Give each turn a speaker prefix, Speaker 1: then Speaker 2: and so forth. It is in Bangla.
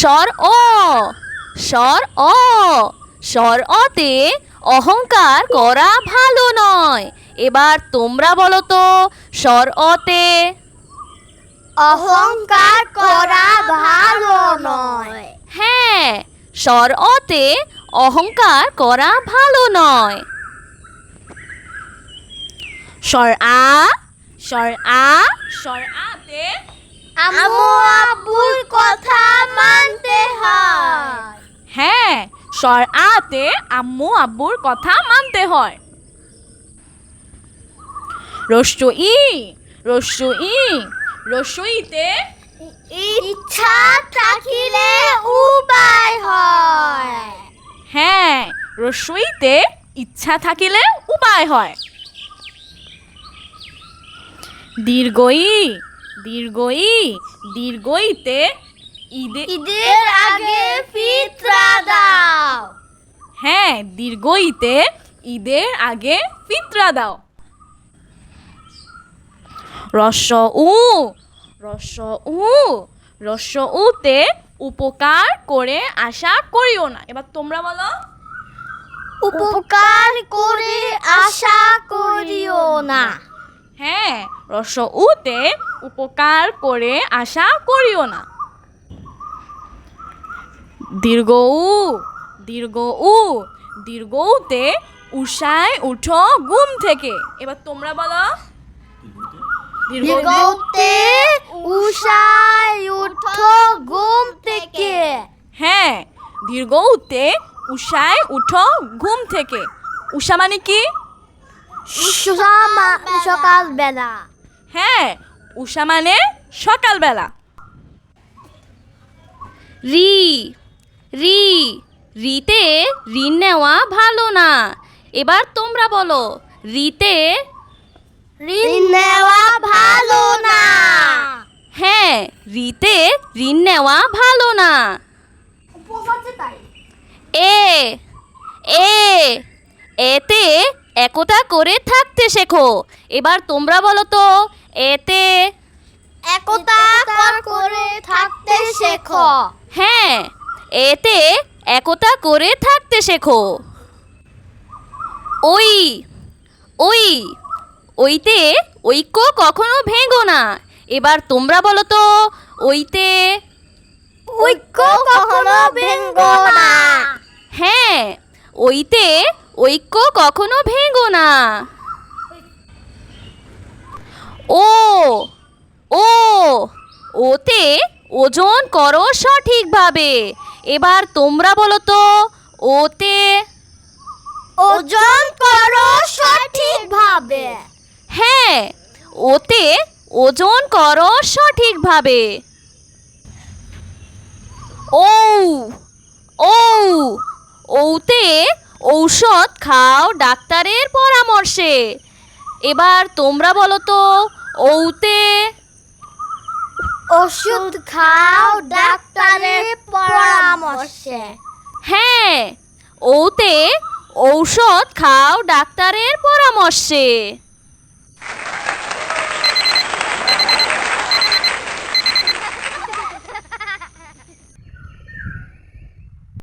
Speaker 1: স্বর অ। স্বর অ। স্বর অতে অহংকার করা ভালো নয়। এবার তোমরা বলো তো স্বর অতে
Speaker 2: অহংকার করা ভালো নয়।
Speaker 1: হ্যাঁ স্বর অতে অহংকার করা ভালো নয়। স্বর আ স্বর আ স্বর আতে
Speaker 2: আম্মু আব্বুর কথা
Speaker 1: আতে আম্মু আব্বুর কথা মানতে হয়। রস্য ই রস্য ই রস্যইতে
Speaker 2: ইচ্ছা থাকিলে উপায় হয়।
Speaker 1: হ্যাঁ রস্যইতে ইচ্ছা থাকিলে উপায় হয়। দীর্ঘই দীর্ঘই দীর্ঘইতে ঈদে
Speaker 2: ঈদের আগে ফিতরা দাও।
Speaker 1: হ্যাঁ দীর্ঘইতে ঈদের আগে ফিতরা দাও। রস্য উ রস্য উ রস্য উতে উপকার করে আশা করিও না। এবার তোমরা বলো।
Speaker 2: উপকার করে আশা করিও না।
Speaker 1: হ্যাঁ রস উতে উপকার করে আশা করিও না। দীর্ঘ উ দীর্ঘ উ দীর্ঘ উতে উষায় উঠো ঘুম থেকে। এবার তোমরা বলো।
Speaker 2: দীর্ঘতে উষায় উঠো ঘুম থেকে।
Speaker 1: হ্যাঁ দীর্ঘ উতে উষায় উঠো ঘুম থেকে। উষা মানে কি?
Speaker 2: সকাল বেলা
Speaker 1: হ্যাঁ উষা মানে সকালবেলা। রি রি রিতে ঋণ নেওয়া ভালো না। এবার তোমরা বলো রিতে
Speaker 2: ঋণ নেওয়া ভালো না।
Speaker 1: হ্যাঁ রিতে ঋণ নেওয়া ভালো না। এ এ এতে একতা করে থাকতে শেখো। এবার তোমরা বলো তো এতে
Speaker 2: একতা করে থাকতে শেখো।
Speaker 1: হ্যাঁ এতে একতা করে থাকতে শেখো। ওই ওই ওইতে ঐক্য কখনো ভেঙো না। এবার তোমরা বলো তো ওইতে
Speaker 2: ঐক্য কখনো ভেঙ্গ না।
Speaker 1: হ্যাঁ ওইতে ঐক্য কখনো ভেঙো না। ও ও ওতে ওজন করো সঠিকভাবে। এবার তোমরা বলো তো ওতে
Speaker 2: ওজন করো সঠিকভাবে।
Speaker 1: হ্যাঁ ওতে ওজন করো সঠিকভাবে। ও ও ওতে ঔষধ খাও ডাক্তারের পরামর্শে। এবার তোমরা বলো তো ওতে
Speaker 2: ওষুধ খাও ডাক্তারের পরামর্শে।
Speaker 1: হ্যাঁ ওতে ঔষধ খাও ডাক্তারের পরামর্শে।